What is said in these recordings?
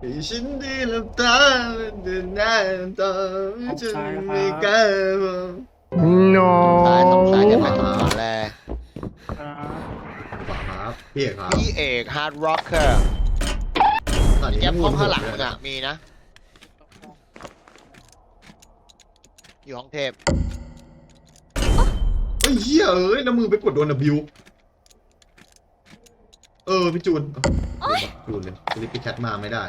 ฉันได้หลับตาเดินหน้าต่อจะไม่กล้าบอก no สายสองสายจะไปสองสายแรกครับขวาครับพี่เอกครับพี่เอกฮาร์ดร็อกเกอร์ตอนนี้แก๊ปไม่ห้องพูดข้างหลังเลมึยงอะมีนะ อยู่ห้องเทพ เฮ้ยเฮียเอ้ยน้ำมือไปกดโดนบิว เออพี่จูนเอ้าจูนเลยจะรีบไปแคทมาไม่ได้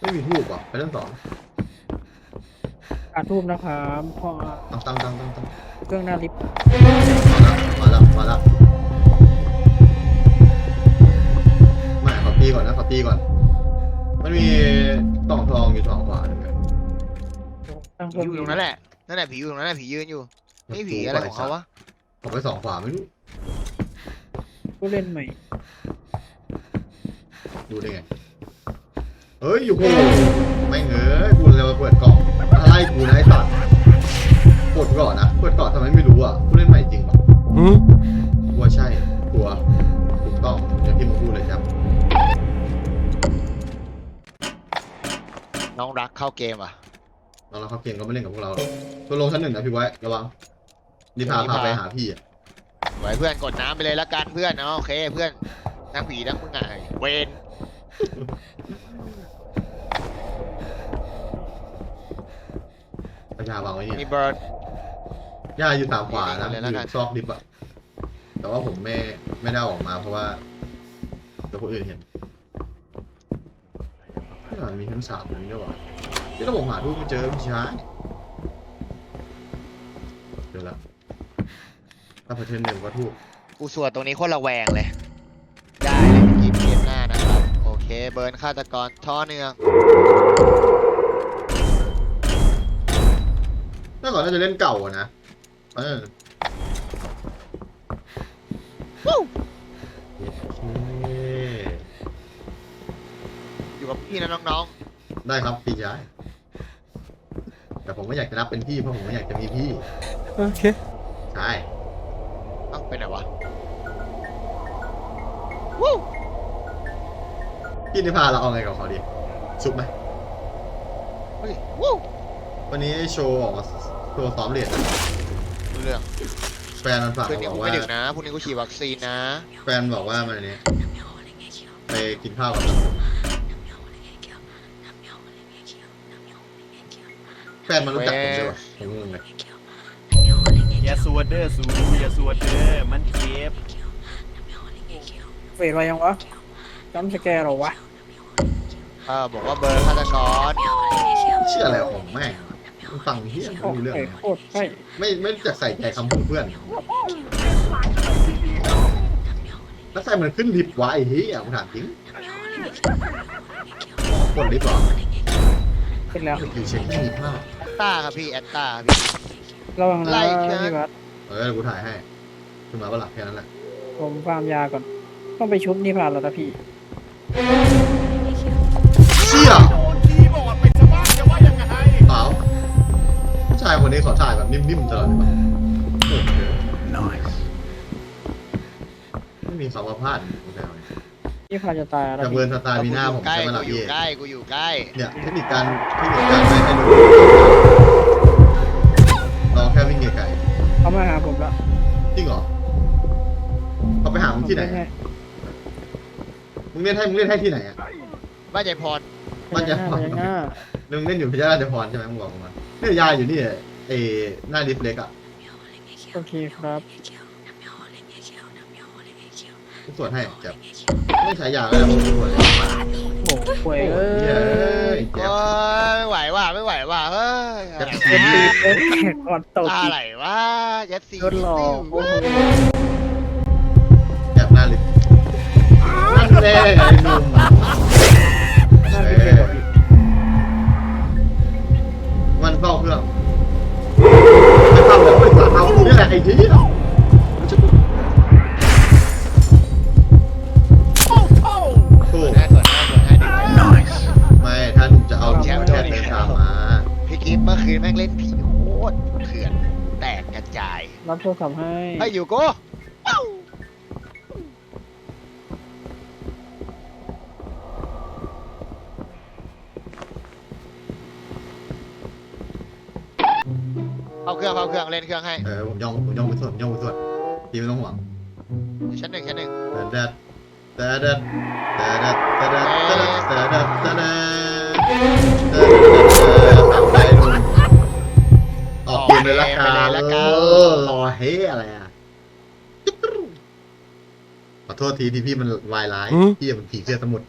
ไม่มีทูบอะไปทั้งสองการทูบนะครับพอตั้งตั้งตั้งตั้งตั้งเครื่องหน้าลิฟต์มาแล้วมาแล้วไม่ขอตีก่อนนะขอตีก่อน มันมีกล่องทองอยู่สองขวาหนึ่งตั้งผีอยู่ตรงนั้นแหละนั่นแหละผีอยู่ตรงนั้นแหละผียืนอยู่นี่ผีอะไรของเขาวะผมไปสองขวาไม่รู้ผู้เล่นใหม่ ดูได้ไง เฮ้ย อยู่โหไม่เงยกูเลยมาเปิดกล่องอะไรกูนะไอ้สัตว์กดก่อนนะเปิดก่อนทำไมไม่รู้อะผู้เล่นใหม่จริงปะกลัวใช่กลัวถูกต้องอย่างที่มึงพูดเลยครับ น้องรักเข้าเกมอะน้องเราเขาเก่งก็ไม่เล่นกับพวกเราหรอกตัวลงชั้นหนึ่งนะพี่ไว้ระวังนี่พาพาไปหาพี่อะ ไว้เพื่อนกดน้ำไปเลยละกันเพื่อนเอาโอเคเพื่อนทั้งผีทั้งมึงไงเวนประชาวางไว้เนี่ยมีเบิร์ด ย่าอยู่ตามขวานะเดี๋ยวแล้วกันอยู่ซอกดิบอะแต่ว่าผมไม่ไม่ได้เอาออกมาเพราะว่าเดี๋ยวคนอื่นเห็นไม่น่ามีทั้งสามอย่างนี้ด้วยวะที่เราบอกหาทูกไม่เจอพี่ชายเจอแล้ว ถ้าเปอร์เซ็นต์หนึ่งก็ทูกกูสวดตรงนี้โคตรระแวงเลย ได้เลยกินเกมหน้านะครับ โอเค เบิร์นฆาตกรท่อเนืองเมื่อก่อนน่าจะเล่นเก่าอะนะ เออเย้อยู่กับพี่นะน้องได้ครับพี่ชายแต่ผมไม่อยากจะนับเป็นพี่เพราะผมไม่อยากจะมีพี่ โอเค ใช่ๆเอ้า ไปไหนวะวู้พี่นิพาเราเอาไงกับเขาดีซุปไหมเฮ้ยวู้วันนี้โชว์ออกมาโชว์ซ้อมเรียนรู้เรื่องแฟนมันฝากคืนนี้บอกูกไม่ว่าดึกนะพรุ่งนี้กูฉีดวัคซีนนะ แฟนบอกว่ามันอันนี้ไปกินข้าวกับผมแฟนมันรู้จักผมด้วยวะผมงงเลย อย่าสวดเด้อสูอย่าสวดเด้อมันเจ็บเฟดอะไรยังวะจำสแกร์เหรอวะเออบอกว่าเบิร์นฆาตกรเชื่ออะไรของแม่งวะมันฟังเฮี้ยโอ้ไม่รู้เรื่องเฟเลดยโคตรใช่ไม่ไม่รู้จักใส่ใจคำพูดเพื่อน แล้วใส่มันขึ้นลิฟต์วะไอ้เหี้ยผมถามจริงอ๋อกดลิฟต์เหรอขึ้นแล้วอยู่เช็คไม่มีพลาดแอตตาครับพี่แอตตาครับพี่ ระวังนะไล่เชิญ พี่บัสเออเดี๋ยวกูถ่ายให้ขึ้นมาว่าหลักแค่นั้นแหละผมฟาร์มยาก่อน ต้องไปชุบนี่ผ่านแล้วนะพี่ เชี่ยโดนทีบอดเป็นชาวบ้านจะว่ายังไงเปล่าผู้ชายคนนี้เขาถ่ายแบบนิ่มๆตลอดเลยปะโอเคไม่มีคำว่าพลาดโอเคโอเคพี่พาจะตายแล้วแต่พี่เบิร์นสไตล์มีหน้าผมใกล้ใช่ไหมกูล่ะอยู่พี่ใกล้กูอยู่ใกล้เนี่ยเทคนิคการเทคนิคการไม่ให้ดูเราแค่วิ่งไกลเขามาหาผมแล้วๆจริงเหรอเขาไปหามึงที่ไหนผมม่มึงเล่นให้มึงเล่นให้ที่ไหนอะ บ้านใจพรมันจะ พยัญชนะพยัญชนะมึงเล่นอยู่พญาราชพรใช่ไหมมึงบอกผมมาเนี่ยยายอยู่นี่เอหน้าลิฟต์เล็กอะโอเคครับกูตรวจให้จับไม่ใช้ยาก็ได้ผมตรวจเลย โอ้โหป่วยเอ้เย้ กก่อนตกอะอีกไรวะเจ็ดสี่โดนหลอก อยากหน้าลิฟต์นั่นแน่ไอ้หนุ่ม ตรเถื่อนแตกกระจายรับโทรศัพท์ให้ให้อยู่โก้เอาเครื่องเอาเครื่องเล่นเครื่องให้เออผมยองผมยองไปสวดยองไปสวดพี่ไม่ต้องห่วงชั้นหนึ่งชั้นหนึ่ง แต่แดดแดดแดดแดดแดด เลยละกันรอเฮอะไรอะขอโทษทีที่พี่มันวายร้ายพี่มันผีเสื้อสมุทร